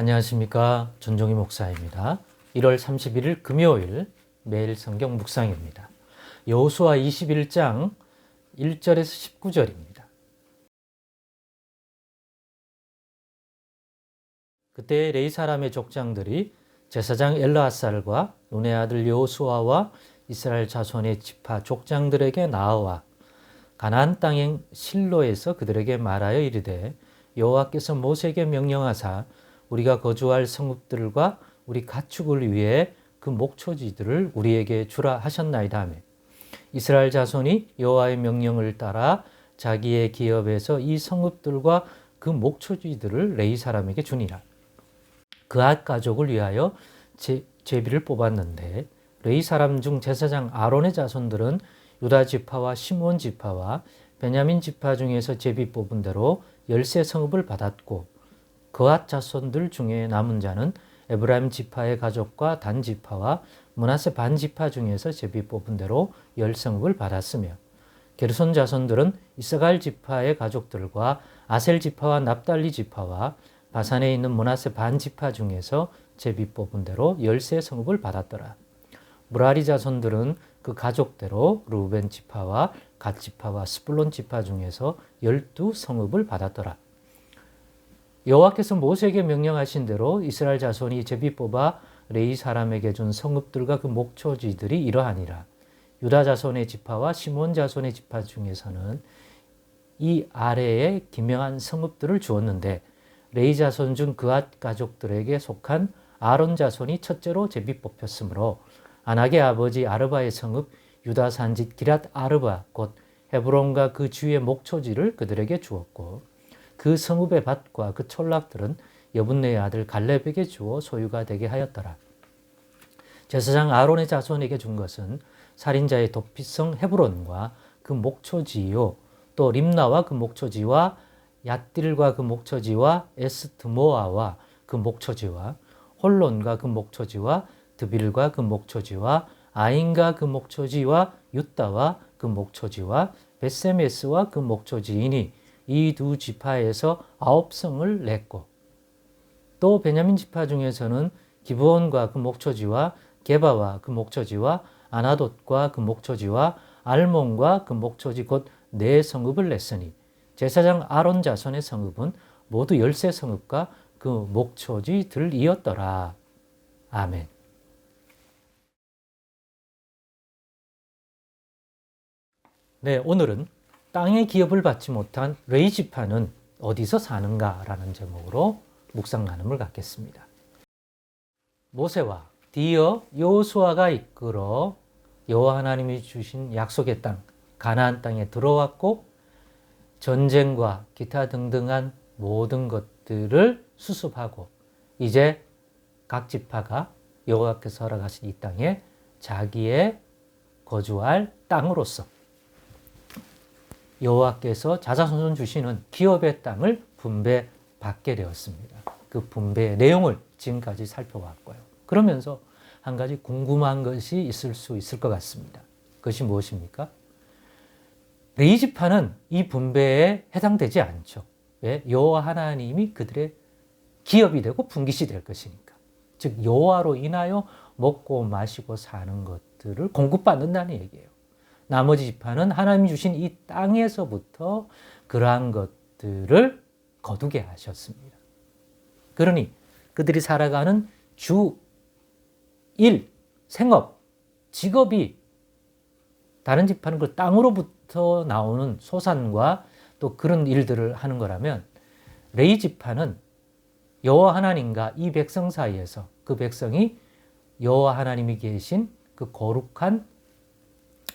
안녕하십니까. 전종희 목사입니다. 1월 31일 금요일 매일 성경 묵상입니다. 여호수아 21장 1절에서 19절입니다. 그때 레이 사람의 족장들이 제사장 엘라살과 눈의 아들 여호수아와 이스라엘 자손의 지파 족장들에게 나와 가나안 땅인 실로에서 그들에게 말하여 이르되 여호와께서 모세에게 명령하사 우리가 거주할 성읍들과 우리 가축을 위해 그 목초지들을 우리에게 주라 하셨나이다 하며 이스라엘 자손이 여호와의 명령을 따라 자기의 기업에서 이 성읍들과 그 목초지들을 레이 사람에게 주니라. 그앗 가족을 위하여 제, 제비를 뽑았는데 레이 사람 중 제사장 아론의 자손들은 유다 지파와 시몬 지파와 베냐민 지파 중에서 제비 뽑은 대로 열세 성읍을 받았고 그앗 자손들 중에 남은 자는 에브라임 지파의 가족과 단 지파와 문하세 반 지파 중에서 제비 뽑은 대로 열 성읍을 받았으며 게르손 자손들은 이스갈 지파의 가족들과 아셀 지파와 납달리 지파와 바산에 있는 문하세 반 지파 중에서 제비 뽑은 대로 열세 성읍을 받았더라. 무라리 자손들은 그 가족대로 루벤 지파와 갓 지파와 스불론 지파 중에서 열두 성읍을 받았더라. 여호와께서 모세에게 명령하신 대로 이스라엘 자손이 제비 뽑아 레이 사람에게 준 성읍들과 그 목초지들이 이러하니라. 유다 자손의 지파와 시몬 자손의 지파 중에서는 이 아래에 기명한 성읍들을 주었는데 레이 자손 중 그앗 가족들에게 속한 아론 자손이 첫째로 제비 뽑혔으므로 아낙의 아버지 아르바의 성읍 유다 산지 기랏 아르바 곧 헤브론과 그 주의 목초지를 그들에게 주었고 그 성읍의 밭과 그 촌락들은 여분네의 아들 갈렙에게 주어 소유가 되게 하였더라. 제사장 아론의 자손에게 준 것은 살인자의 도피성 헤브론과 그 목초지요 또 림나와 그 목초지와 얏딜과 그 목초지와 에스트모아와 그 목초지와 홀론과 그 목초지와 드빌과 그 목초지와 아인과 그 목초지와 유다와 그 목초지와 베세메스와 그 목초지이니 이 두 지파에서 아홉 성을 냈고 또 베냐민 지파 중에서는 기브온과 그 목초지와 게바와 그 목초지와 아나돗과 그 목초지와 알몬과 그 목초지 곧 네 성읍을 냈으니 제사장 아론 자손의 성읍은 모두 열세 성읍과 그 목초지들이었더라. 아멘. 네, 오늘은 땅의 기업을 받지 못한 레이 지파는 어디서 사는가라는 제목으로 묵상 나눔을 갖겠습니다. 모세와 디어 여호수아가 이끌어 여호와 하나님이 주신 약속의 땅 가나안 땅에 들어왔고 전쟁과 기타 등등한 모든 것들을 수습하고 이제 각 지파가 여호와께서 허락하신 이 땅에 자기의 거주할 땅으로서 여호와께서 자자손손 주시는 기업의 땅을 분배받게 되었습니다. 그 분배의 내용을 지금까지 살펴왔고요. 그러면서 한 가지 궁금한 것이 있을 수 있을 것 같습니다. 그것이 무엇입니까? 레이지파는 이 분배에 해당되지 않죠. 왜? 여호와 하나님이 그들의 기업이 되고 분깃이 될 것이니까. 즉 여호와로 인하여 먹고 마시고 사는 것들을 공급받는다는 얘기예요. 나머지 지파는 하나님이 주신 이 땅에서부터 그러한 것들을 거두게 하셨습니다. 그러니 그들이 살아가는 주 일, 생업, 직업이 다른 지파는 그 땅으로부터 나오는 소산과 또 그런 일들을 하는 거라면 레이 지파는 여호와 하나님과 이 백성 사이에서 그 백성이 여호와 하나님이 계신 그 거룩한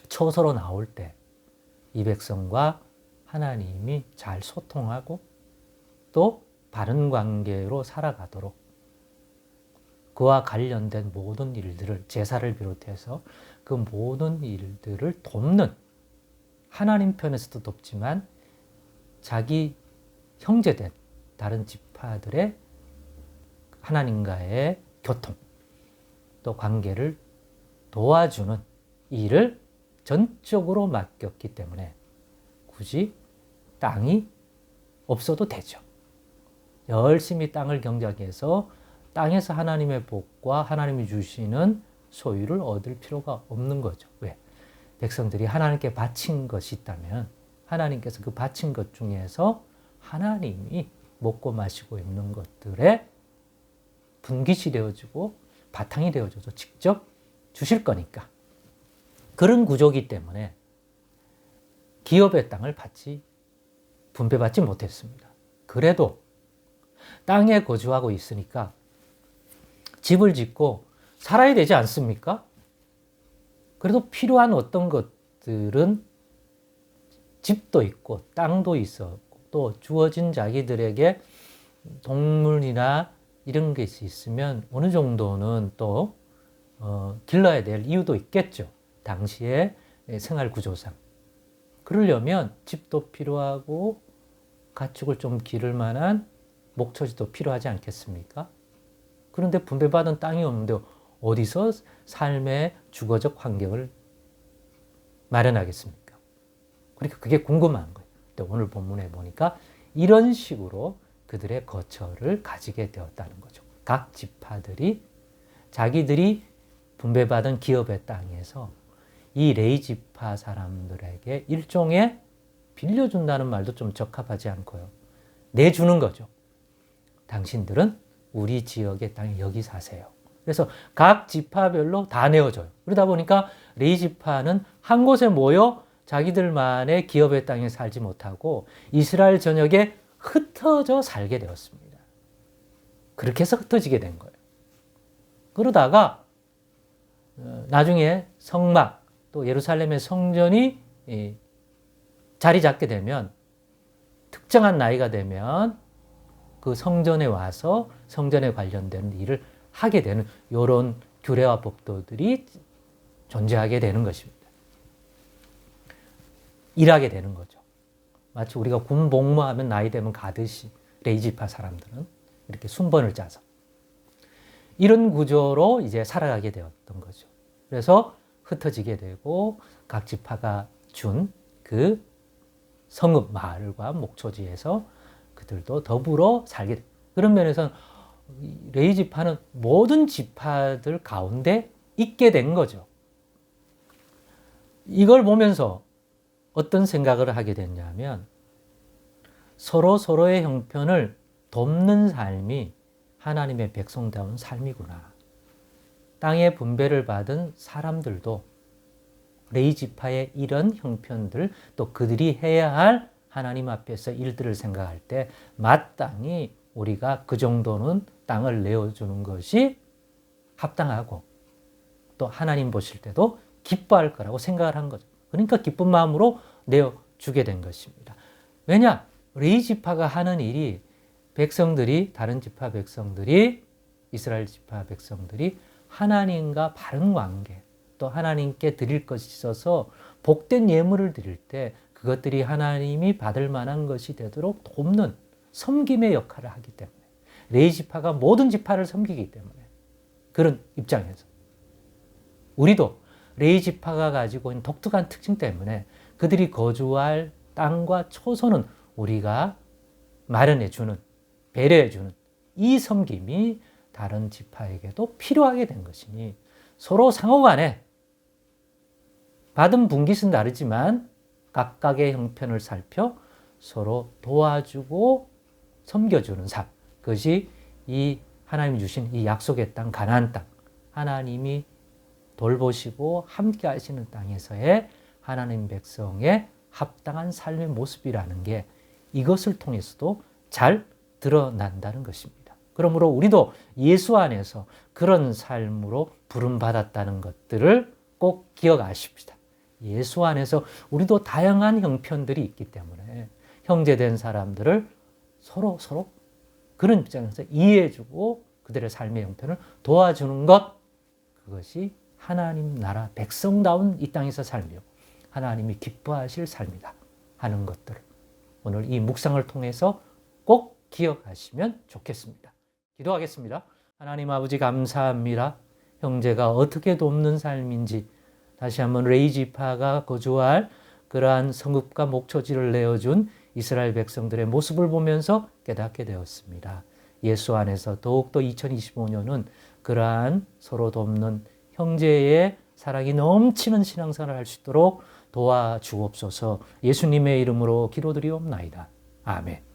처소로 나올 때 이 백성과 하나님이 잘 소통하고 또 바른 관계로 살아가도록 그와 관련된 모든 일들을 제사를 비롯해서 그 모든 일들을 돕는 하나님 편에서도 돕지만 자기 형제된 다른 지파들의 하나님과의 교통 또 관계를 도와주는 일을 전적으로 맡겼기 때문에 굳이 땅이 없어도 되죠. 열심히 땅을 경작해서 땅에서 하나님의 복과 하나님이 주시는 소유를 얻을 필요가 없는 거죠. 왜? 백성들이 하나님께 바친 것이 있다면 하나님께서 그 바친 것 중에서 하나님이 먹고 마시고 있는 것들에 분깃이 되어주고 바탕이 되어줘서 직접 주실 거니까. 그런 구조기 때문에 기업의 땅을 받지, 분배받지 못했습니다. 그래도 땅에 거주하고 있으니까 집을 짓고 살아야 되지 않습니까? 그래도 필요한 어떤 것들은 집도 있고 땅도 있었고 또 주어진 자기들에게 동물이나 이런 것이 있으면 어느 정도는 또 어, 길러야 될 이유도 있겠죠. 당시의 생활 구조상. 그러려면 집도 필요하고 가축을 좀 기를 만한 목초지도 필요하지 않겠습니까? 그런데 분배받은 땅이 없는데 어디서 삶의 주거적 환경을 마련하겠습니까? 그러니까 그게 궁금한 거예요. 근데 오늘 본문에 보니까 이런 식으로 그들의 거처를 가지게 되었다는 거죠. 각 지파들이 자기들이 분배받은 기업의 땅에서 이 레이 지파 사람들에게 일종의 빌려준다는 말도 좀 적합하지 않고요. 내주는 거죠. 당신들은 우리 지역의 땅에 여기 사세요. 그래서 각 지파별로 다 내어줘요. 그러다 보니까 레이 지파는 한 곳에 모여 자기들만의 기업의 땅에 살지 못하고 이스라엘 전역에 흩어져 살게 되었습니다. 그렇게 해서 흩어지게 된 거예요. 그러다가 어, 나중에 성막 또 예루살렘의 성전이 자리 잡게 되면 특정한 나이가 되면 그 성전에 와서 성전에 관련된 일을 하게 되는 이런 규례와 법도들이 존재하게 되는 것입니다. 일하게 되는 거죠. 마치 우리가 군 복무하면 나이 되면 가듯이 레이지파 사람들은 이렇게 순번을 짜서 이런 구조로 이제 살아가게 되었던 거죠. 그래서 흩어지게 되고 각 지파가 준 그 성읍 마을과 목초지에서 그들도 더불어 살게 돼. 그런 면에서는 레이 지파는 모든 지파들 가운데 있게 된 거죠. 이걸 보면서 어떤 생각을 하게 됐냐면 서로 서로의 형편을 돕는 삶이 하나님의 백성다운 삶이구나. 땅의 분배를 받은 사람들도 레이 지파의 이런 형편들 또 그들이 해야 할 하나님 앞에서 일들을 생각할 때 마땅히 우리가 그 정도는 땅을 내어주는 것이 합당하고 또 하나님 보실 때도 기뻐할 거라고 생각을 한 거죠. 그러니까 기쁜 마음으로 내어주게 된 것입니다. 왜냐? 레이 지파가 하는 일이 백성들이 다른 지파 백성들이 이스라엘 지파 백성들이 하나님과 바른 관계 또 하나님께 드릴 것이 있어서 복된 예물을 드릴 때 그것들이 하나님이 받을 만한 것이 되도록 돕는 섬김의 역할을 하기 때문에 레이 지파가 모든 지파를 섬기기 때문에 그런 입장에서 우리도 레이 지파가 가지고 있는 독특한 특징 때문에 그들이 거주할 땅과 초소는 우리가 마련해 주는 배려해 주는 이 섬김이 다른 지파에게도 필요하게 된 것이니 서로 상호간에 받은 분깃은 다르지만 각각의 형편을 살펴 서로 도와주고 섬겨주는 삶. 그것이 이 하나님이 주신 이 약속의 땅, 가나안 땅. 하나님이 돌보시고 함께 하시는 땅에서의 하나님 백성의 합당한 삶의 모습이라는 게 이것을 통해서도 잘 드러난다는 것입니다. 그러므로 우리도 예수 안에서 그런 삶으로 부름받았다는 것들을 꼭 기억하십시다. 예수 안에서 우리도 다양한 형편들이 있기 때문에 형제된 사람들을 서로 서로 그런 입장에서 이해해주고 그들의 삶의 형편을 도와주는 것 그것이 하나님 나라 백성다운 이 땅에서 살며 하나님이 기뻐하실 삶이다 하는 것들을 오늘 이 묵상을 통해서 꼭 기억하시면 좋겠습니다. 기도하겠습니다. 하나님 아버지 감사합니다. 형제가 어떻게 돕는 삶인지 다시 한번 레이지파가 거주할 그러한 성읍과 목초지를 내어준 이스라엘 백성들의 모습을 보면서 깨닫게 되었습니다. 예수 안에서 더욱더 2025년은 그러한 서로 돕는 형제의 사랑이 넘치는 신앙생활을 할 수 있도록 도와주옵소서 예수님의 이름으로 기도드리옵나이다. 아멘.